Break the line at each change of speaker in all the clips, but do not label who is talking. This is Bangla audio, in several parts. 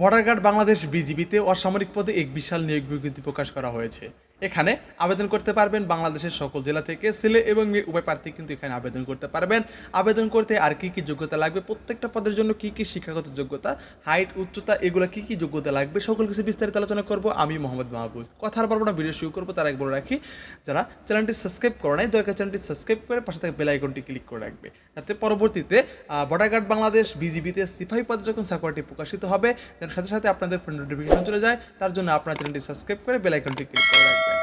বর্ডার গার্ড বাংলাদেশ বিজিবিতে অসামরিক পদে এক বিশাল নিয়োগ বিজ্ঞপ্তি প্রকাশ করা হয়েছে। এখানে আবেদন করতে পারবেন বাংলাদেশের সকল জেলা থেকে। ছেলে এবং মেয়ে উভয় প্রার্থী কিন্তু এখানে আবেদন করতে পারবেন। আবেদন করতে আর কি কি যোগ্যতা লাগবে, প্রত্যেকটা পদের জন্য কি কি শিক্ষাগত যোগ্যতা হাইট উচ্চতা, এগুলো কি কি যোগ্যতা লাগবে, সকল কিছু বিস্তারিত আলোচনা করব। আমি মোহাম্মদ মাহবুব। কথার পর না, ভিডিও শুরু করব, তার এক বলে রাখি, যারা চ্যানেলটি সাবস্ক্রাইব করে নাই, দয়া চ্যানেলটি সাবস্ক্রাইব করে পাশে থেকে বেল আইকনটি ক্লিক করে রাখবে। যাতে পরবর্তীতে বর্ডার গার্ড বাংলাদেশ বিজিবিতে সিফাই পদে যখন সাকোয়ারটি প্রকাশিত হবে যেন সাথে সাথে আপনাদের ফোন নোটিফিকেশন চলে যায়। তার জন্য আপনার চ্যানেলটি সাবস্ক্রাইব করে বেল আইকনটি ক্লিক করে রাখবেন।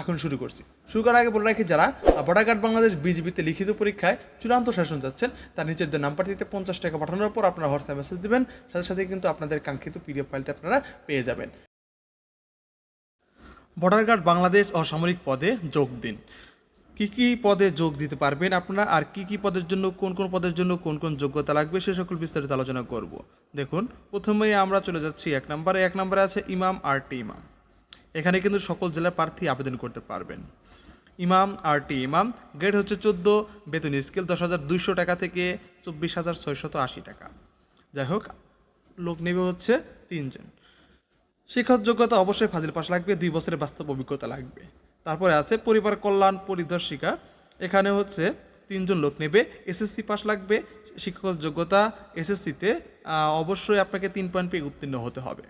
এখন শুরু করছি। শুরু করার আগে বলে রাখি, যারা বর্ডার গার্ড বাংলাদেশ বিজিবিতে লিখিত পরীক্ষায় চূড়ান্ত শাসন যাচ্ছেন তার নিচের যে নাম্বারটিতে পঞ্চাশ টাকা পাঠানোর পর আপনারা হোয়াটসঅ্যাপ মেসেজ দেবেন, সাথে সাথে কিন্তু আপনাদের কাঙ্ক্ষিত পিডিএফ ফাইলটা আপনারা পেয়ে যাবেন। বর্ডার গার্ড বাংলাদেশ অসামরিক পদে যোগ দিন। কি কি পদে যোগ দিতে পারবেন আপনারা, আর কি কি পদের জন্য, কোন কোন পদের জন্য, কোন কোন যোগ্যতা লাগবে, সে সকল বিস্তারিত আলোচনা করব। দেখুন, প্রথমেই আমরা চলে যাচ্ছি এক নম্বরে। এক নম্বরে আছে ইমাম আর টি ইমাম। এখানে কিন্তু সকল জেলার প্রার্থী আবেদন করতে পারবেন। ইমাম আর টি ইমাম গ্রেড হচ্ছে চোদ্দ, বেতন স্কেল দশ হাজার দুইশো টাকা থেকে চব্বিশ হাজার ছয়শত আশি টাকা। যাই হোক, লোক নেবে হচ্ছে তিনজন। শিক্ষক যোগ্যতা অবশ্যই ফাজিল পাস লাগবে, দুই বছরের বাস্তব অভিজ্ঞতা লাগবে। তারপরে আছে পরিবার কল্যাণ পরিদর্শিকা। এখানে হচ্ছে তিনজন লোক নেবে এসএসসি পাস লাগবে, শিক্ষক যোগ্যতা এসএসসিতে অবশ্যই আপনাকে তিন পয়েন্ট পেয়ে উত্তীর্ণ হতে হবে।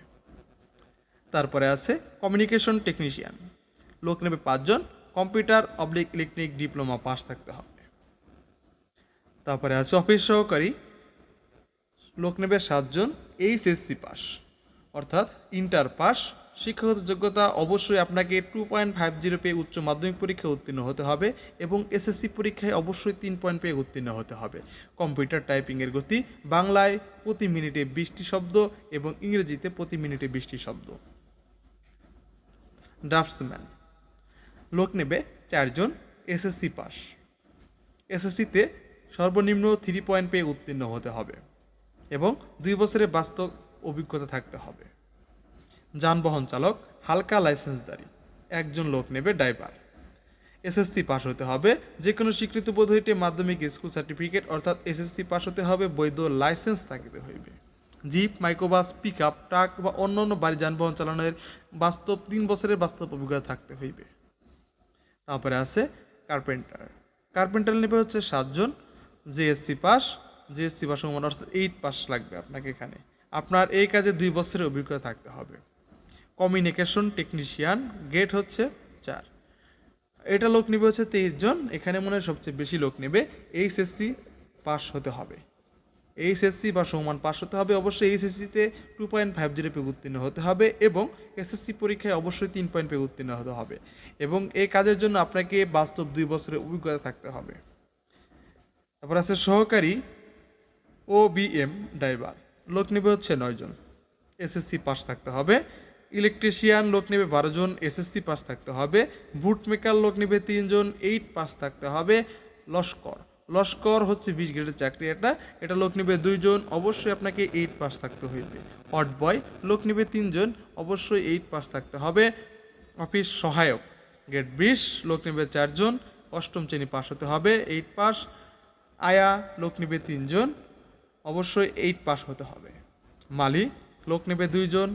তারপরে আছে কমিউনিকেশন টেকনিশিয়ান লোক নেবে পাঁচজন computer oblique electric diploma pass থাকতে হবে। তারপরে আছে অফিস সহকারী। লোক নেবে সাতজন এইচএসসি পাস অর্থাৎ ইন্টার পাস শিক্ষাগত যোগ্যতা অবশ্যই আপনাকে টু পয়েন্ট ফাইভ জিরো পেয়ে উচ্চ মাধ্যমিক পরীক্ষায় উত্তীর্ণ হতে হবে এবং এসএসসি পরীক্ষায় অবশ্যই তিন পয়েন্ট পেয়ে উত্তীর্ণ হতে হবে। কম্পিউটার টাইপিংয়ের গতি, বাংলায় প্রতি মিনিটে বিশটি শব্দ এবং ইংরেজিতে প্রতি মিনিটে বিশটি শব্দ। ড্রাফটসম্যান। লোক নেবে চারজন এসএসসি পাস। এসএসসিতে সর্বনিম্ন থ্রি পয়েন্ট পেয়ে উত্তীর্ণ হতে হবে এবং দুই বছরের বাস্তব অভিজ্ঞতা থাকতে হবে। যানবাহন চালক, হালকা লাইসেন্সদারি একজন লোক নেবে ড্রাইভার। এসএসসি পাস হতে হবে যে কোনো স্বীকৃত হইতে মাধ্যমিক স্কুল সার্টিফিকেট অর্থাৎ এসএসসি পাস হতে হবে, বৈধ লাইসেন্স থাকিতে হইবে। Jeep, microbus pick up truck বা অন্য অন্য বাড়ি যানবাহন চালানোর বাস্তব তিন বছরের বাস্তব অভিজ্ঞতা থাকতে হইবে। তারপরে আছে কার্পেন্টার। কার্পেন্টার নেবে হচ্ছে সাতজন। জিএসসি পাস জিএসসি পাস সমান অর্থাৎ এইট পাস লাগবে আপনাকে এখানে। আপনার এই কাজে দুই বছরের অভিজ্ঞতা থাকতে হবে। কমিউনিকেশন টেকনিশিয়ান গেট হচ্ছে চার। এটা লোক নেবে হচ্ছে তেইশ জন। এখানে মনে হয় সবচেয়ে বেশি লোক নেবে। এইচএসসি পাস হতে হবে। এইচএসসি বা সমান পাস হতে হবে। অবশ্যই এইচএসসিতে টু পয়েন্ট ফাইভ জিরো পেয়ে উত্তীর্ণ হতে হবে এবং এসএসসি পরীক্ষায় অবশ্যই তিন পয়েন্ট পেয়ে উত্তীর্ণ হতে হবে এবং এই কাজের জন্য আপনাকে বাস্তব দুই বছরের অভিজ্ঞতা থাকতে হবে। তারপর আছে সহকারী ও বিএম ড্রাইভার লোক নেবে হচ্ছে নয়জন এসএসসি পাস থাকতে হবে। ইলেকট্রিশিয়ান লোক নেবে বারো জন। এসএসসি পাস থাকতে হবে। বুট মেকার লোক নেবে তিনজন এইট পাস থাকতে হবে। লস্কর। লস্কর হচ্ছে বিশ গ্রেডের চাকরি, এটা এটা লোক নেবে দুইজন, অবশ্যই আপনাকে এইট পাস থাকতে হইবে। হট বয় লোক নেবে তিনজন, অবশ্যই এইট পাস থাকতে হবে। অফিস সহায়ক গ্রেড বিশ, লোক নেবে চারজন, অষ্টম শ্রেণি পাস হতে হবে এইট পাস আয়া, লোক নেবে তিনজন, অবশ্যই এইট পাস হতে হবে। মালি, লোক নেবে দুইজন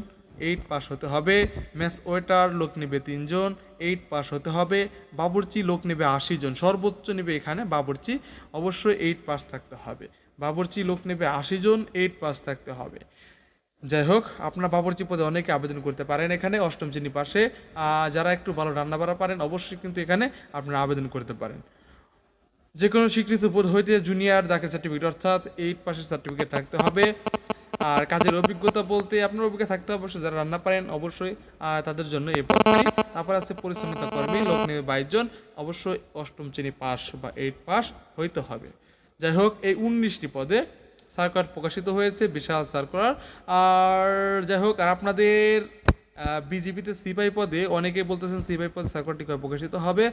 এইট পাস হতে হবে। ম্যাস ওয়েটার লোক নেবে তিনজন, এইট পাস হতে হবে। বাবুর্চি লোক নেবে আশি জন সর্বোচ্চ নেবে এখানে বাবুর্চি, অবশ্যই এইট পাস থাকতে হবে। বাবুর্চি লোক নেবে আশি জন এইট পাস থাকতে হবে। যাই হোক, আপনার বাবরচি পদে অনেকে আবেদন করতে পারেন এখানে অষ্টম শ্রেণি পাশে। যারা একটু ভালো রান্না বাড়া পারেন, অবশ্যই কিন্তু এখানে আপনারা আবেদন করতে পারেন। যে কোনো স্বীকৃত বোর্ড হইতে জুনিয়র দাখিল সার্টিফিকেট অর্থাৎ এইট পাশের সার্টিফিকেট থাকতে হবে। আর কাজের অভিজ্ঞতা বলতে আপনার অভিজ্ঞতা থাকতে অবশ্যই, যারা রান্না পারেন অবশ্যই তাদের জন্য এই তারপর আছে পরিচ্ছন্নতা কর্মী, লোক নেবে বাইশ জন, অবশ্যই অষ্টম শ্রেণি পাস বা এইট পাশ হইতে হবে। যাই হোক, এই উনিশটি পদে সার্কুলার প্রকাশিত হয়েছে, বিশাল সার্কুলার। আর যাই হোক, আর আপনাদের বিজেপিতে সিপাই পদে অনেকে বলতেছেন সিপাই পদে সার্কুলারটি কবে প্রকাশিত হবে?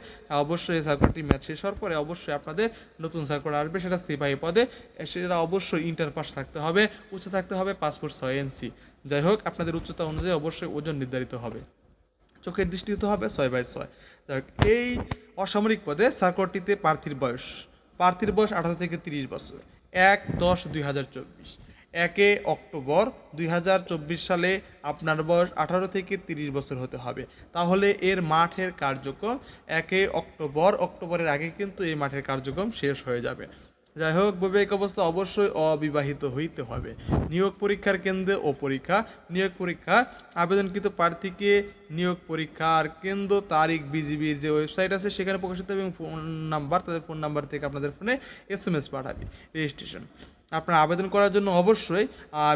অবশ্যই এই সার্কুলারটি ম্যাচ শেষ হওয়ার পরে অবশ্যই আপনাদের নতুন সার্কুলার আসবে সেটা সিপাই পদে। সেটা অবশ্যই ইন্টার পাস থাকতে হবে উচ্চ থাকতে হবে পাসপোর্ট ছয় এনসি যাই হোক আপনাদের উচ্চতা অনুযায়ী অবশ্যই ওজন নির্ধারিত হবে। চোখের দৃষ্টি হতে হবে ছয় বাই ছয়। যাই হোক, এই অসামরিক পদে সার্কলটিতে প্রার্থীর বয়স প্রার্থীর বয়স আঠারো থেকে তিরিশ বছর এক দশ দুই হাজার চব্বিশ। একে অক্টোবর দুই হাজার চব্বিশ সালে আপনার বয়স আঠারো থেকে তিরিশ বছর হতে হবে। তাহলে এর মাঠের কার্যক্রম একে অক্টোবর, অক্টোবরের আগে কিন্তু এই মাঠের কার্যক্রম শেষ হয়ে যাবে। যাই হোক বৈবাহিক অবস্থা অবশ্যই অবিবাহিত হইতে হবে। নিয়োগ পরীক্ষার কেন্দ্রে ও পরীক্ষা, নিয়োগ পরীক্ষা, আবেদনকৃত প্রার্থীকে নিয়োগ পরীক্ষার কেন্দ্র, তারিখ, বিজিবির যে ওয়েবসাইট আছে সেখানে প্রকাশিত এবং ফোন নাম্বার, তাদের ফোন নাম্বার থেকে আপনাদের ফোনে এস এম এস পাঠাবে। রেজিস্ট্রেশন। আপনার আবেদন করার জন্য অবশ্যই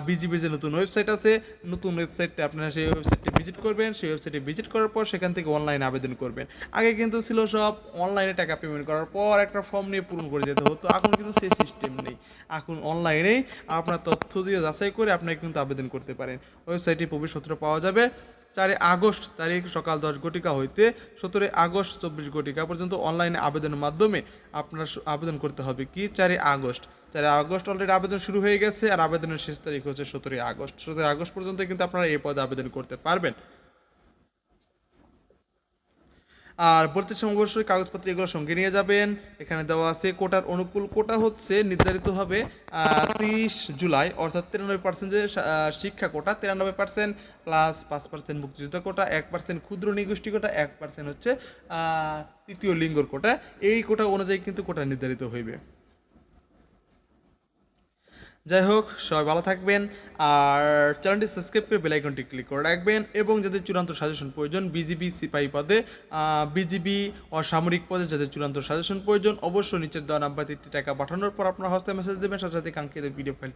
বিজিবির যে নতুন ওয়েবসাইট আছে, নতুন ওয়েবসাইটে আপনারা সেই ওয়েবসাইটে ভিজিট করবেন, সেই ওয়েবসাইটে ভিজিট করার পর সেখান থেকে অনলাইনে আবেদন করবেন। আগে কিন্তু ছিল সব অনলাইনে টাকা পেমেন্ট করার পর একটা ফর্ম নিয়ে পূরণ করে যেতে হতো, এখন কিন্তু সেই সিস্টেম নেই। এখন অনলাইনেই আপনার তথ্য দিয়ে যাচাই করে আপনারা কিন্তু আবেদন করতে পারেন। ওয়েবসাইটে প্রবেশপত্র পাওয়া যাবে। চারে আগস্ট তারিখ সকাল দশ ঘটিকা হইতে সতেরোই আগস্ট চব্বিশ ঘটিকা পর্যন্ত অনলাইনে আবেদনের মাধ্যমে আপনার আবেদন করতে হবে। কি? চারে আগস্ট। চারই আগস্ট অলরেডি আবেদন শুরু হয়ে গেছে আর আবেদনের শেষ তারিখ হচ্ছে সতেরোই আগস্ট। সতেরোই আগস্ট পর্যন্ত কিন্তু আপনারা এই পদে আবেদন করতে পারবেন। আর ভর্তির সময় অবশ্যই কাগজপত্র এগুলো সঙ্গে নিয়ে যাবেন। এখানে দেওয়া আছে কোটার অনুকূল কোটা হচ্ছে নির্ধারিত হবে তিরিশ জুলাই, অর্থাৎ তিরানব্বই পার্সেন্ট যে শিক্ষা কোটা, তিরানব্বই পার্সেন্ট প্লাস পাঁচ পার্সেন্ট মুক্তিযোদ্ধা কোটা, এক পার্সেন্ট ক্ষুদ্র নিগোষ্ঠী কোটা, এক পার্সেন্ট হচ্ছে তৃতীয় লিঙ্গর কোটা। এই কোটা অনুযায়ী কিন্তু কোটা নির্ধারিত হইবে। যাই হোক সবাই ভালো থাকবেন আর চ্যানেলটি সাবস্ক্রাইব করে বেলাইকনটি ক্লিক করে রাখবেন এবং যাদের চূড়ান্ত সাজেশন প্রয়োজন, বিজিবি সিপাহী পদে বিজিবি অসামরিক পদে যাদের চূড়ান্ত সাজেশন প্রয়োজন, অবশ্যই নিচের দেওয়া নাম্বার টাকা পাঠানোর পর আপনার হস্তে মেসেজ দেবেন, সাথে সাথে কাঙ্ক্ষিত ভিডিও ফাইলটা